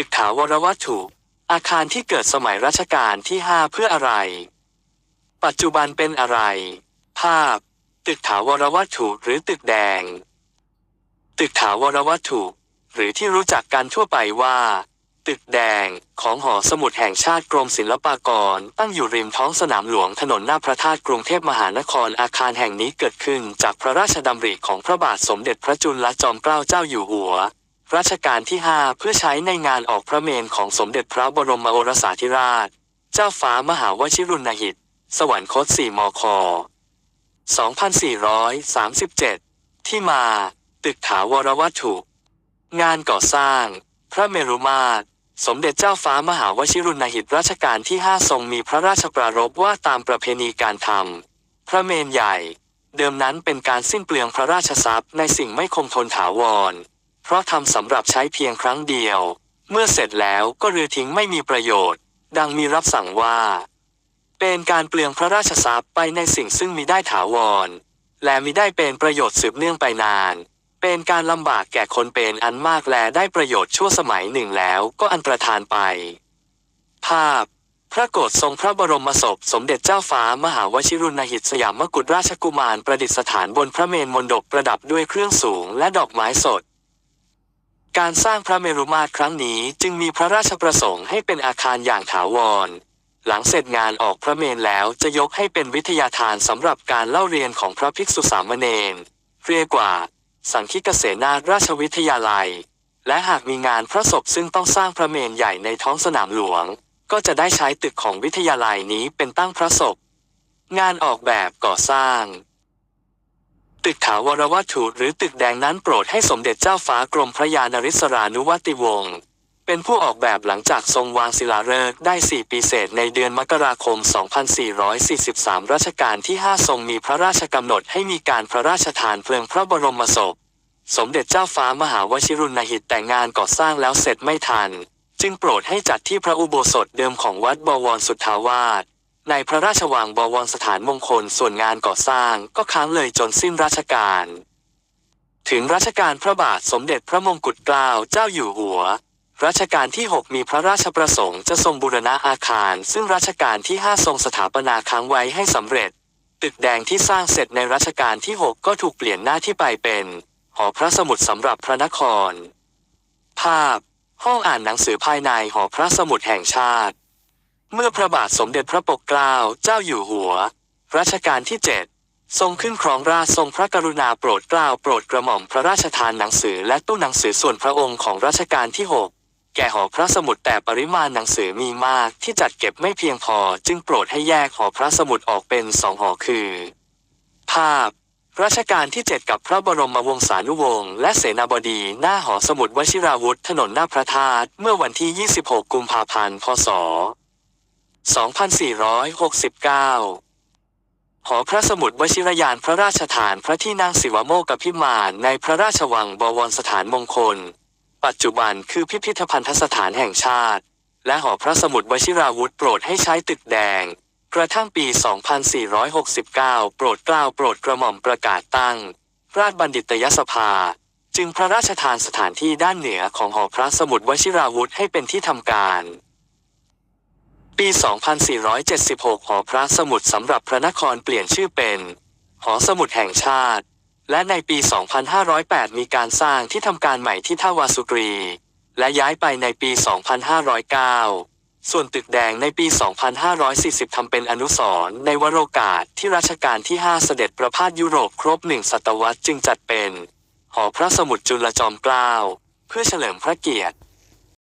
ตึกถาวรวัตถุ อาคารที่เกิดสมัยรัชกาลที่ 5 เพื่ออะไร ปัจจุบันเป็นอะไร ภาพ ตึกถาวรวัตถุหรือตึกแดง ตึกถาวรวัตถุ หรือที่รู้จักกันทั่วไปว่า ตึกแดงของหอสมุดแห่งชาติกรมศิลปากร ตั้งอยู่ริมท้องสนามหลวงถนนหน้าพระธาตุกรุงเทพมหานครอาคารแห่งนี้เกิดขึ้นจากพระราชดำริของพระบาทสมเด็จพระจุลจอมเกล้าเจ้าอยู่หัว รัชกาลที่ 5 เพื่อใช้ในงานออกพระเมนของสมเด็จพระบรมโอรสาธิราช เจ้าฟ้ามหาวชิรุณหิต สวรรคตสี่มค 2437 ที่มา ตึกถาวรวัตถุ งานก่อสร้าง พระเมรุมาตร สมเด็จเจ้าฟ้ามหาวชิรุณหิตรัชกาลที่ 5 ทรงมีพระราชปรารภว่าตามประเพณีการทำพระเมนใหญ่ เดิมนั้นเป็นการสิ้นเปลืองพระราชทรัพย์ในสิ่งไม่คงทนถาวร เพราะทำสำหรับใช้เพียงครั้งเดียว เมื่อเสร็จแล้วก็เรือทิ้งไม่มีประโยชน์ ดังมีรับสั่งว่า เป็นการเปลืองพระราชทรัพย์ไปในสิ่งซึ่งมีได้ถาวร และมิได้เป็นประโยชน์สืบเนื่องไปนาน เป็นการลำบากแก่คนเป็นอันมากและได้ประโยชน์ชั่วสมัยหนึ่งแล้วก็อันตรธานไป ภาพพระโกรธทรงพระบรมศพสมเด็จเจ้าฟ้ามหาวชิรุณหิตสยามมกุฎราชกุมารประดิษฐานบนพระเมนมณฑปประดับด้วยเครื่องสูงและดอกไม้สด การสร้างพระเมรุมาตรครั้งนี้จึงมีพระราชประสงค์ให้เป็นอาคารอย่างถาวร หลังเสร็จงานออกพระเมนแล้วจะยกให้เป็นวิทยาทานสำหรับการเล่าเรียนของพระภิกษุสามเณรเรียกว่า สังคิกเสนาราชวิทยาลัย และหากมีงานพระศพซึ่งต้องสร้างพระเมนใหญ่ในท้องสนามหลวง ก็จะได้ใช้ตึกของวิทยาลัยนี้เป็นตั้งพระศพ งานออกแบบก่อสร้าง ตึกถาวรวัตถุหรือตึกแดงนั้นโปรดให้สมเด็จเจ้าฟ้ากรมพระยานริศรานุวัติวงศ์เป็นผู้ออกแบบหลังจากทรงวางศิลาฤกษ์ได้ 4 ปีเศษในเดือนมกราคม 2443 รัชกาลที่ 5 ทรงมีพระราชกำหนดให้มีการพระราชทานเพลิงพระบรมศพ สมเด็จเจ้าฟ้ามหาวชิรุณหิตแต่งงานก่อสร้างแล้วเสร็จไม่ทัน จึงโปรดให้จัดที่พระอุโบสถเดิมของวัดบวรสุทธาวาส ในพระราชวังบวรสถานมงคลส่วนงานก่อสร้างก็ค้างเลยจนสิ้นราชการ ถึงรัชกาลพระบาทสมเด็จพระมงกุฎเกล้าเจ้าอยู่หัว รัชกาลที่ 6 มีพระราชประสงค์จะทรงบูรณะอาคาร ซึ่งรัชกาลที่ 5 ทรงสถาปนาค้างไว้ให้สำเร็จ ตึกแดงที่สร้างเสร็จในรัชกาลที่ 6 ก็ถูกเปลี่ยนหน้าที่ไปเป็น หอพระสมุดสำหรับพระนคร ภาพ ห้องอ่านหนังสือภายในหอพระสมุดแห่งชาติ เมื่อพระบาทสมเด็จพระปกเกล้าเจ้าอยู่หัว รัชกาลที่7ทรงขึ้นครองราชย์ทรงพระกรุณาโปรดเกล้าโปรดกระหม่อมพระราชทานหนังสือและตู้หนังสือส่วนพระองค์ของรัชกาลที่ 6 แก่หอพระสมุดแต่ปริมาณหนังสือมีมากที่จัดเก็บไม่เพียงพอจึงโปรดให้แยกหอพระสมุดออกเป็นสองหอคือ ภาพรัชกาลที่ 7 กับพระบรมวงศานุวงศ์และเสนาบดีหน้าหอสมุดวชิราวุธถนนหน้าพระธาตุเมื่อวันที่ 26 กุมภาพันธ์ พศ 2469หอพระสมุดวชิรยานพระราชทานพระที่นั่งศิวโมกพิมานในพระราชวังบวรสถานมงคล ปัจจุบันคือพิพิธภัณฑสถานแห่งชาติ และหอพระสมุดวชิราวุธโปรดให้ใช้ตึกแดง กระทั่งปี 2469 โปรดกล้าวโปรดกระหม่อมประกาศตั้ง ราชบัณฑิตยสภา จึงพระราชทานสถานที่ด้านเหนือของหอพระสมุดวชิราวุธให้เป็นที่ทำการ ปี 2476 หอพระสมุดสำหรับพระนครเปลี่ยนชื่อเป็น หอสมุดแห่งชาติ และในปี 2508 มีการสร้างที่ทำการใหม่ที่ท่าวาสุกรี และย้ายไปในปี 2509 ส่วนตึกแดงในปี 2540 ทำเป็นอนุสรณ์ในวโรกาสที่รัชกาลที่ 5 เสด็จประพาสยุโรปครบหนึ่งศตวรรษจึงจัดเป็น หอพระสมุดจุลจอมเกล้าเพื่อเฉลิมพระเกียรติ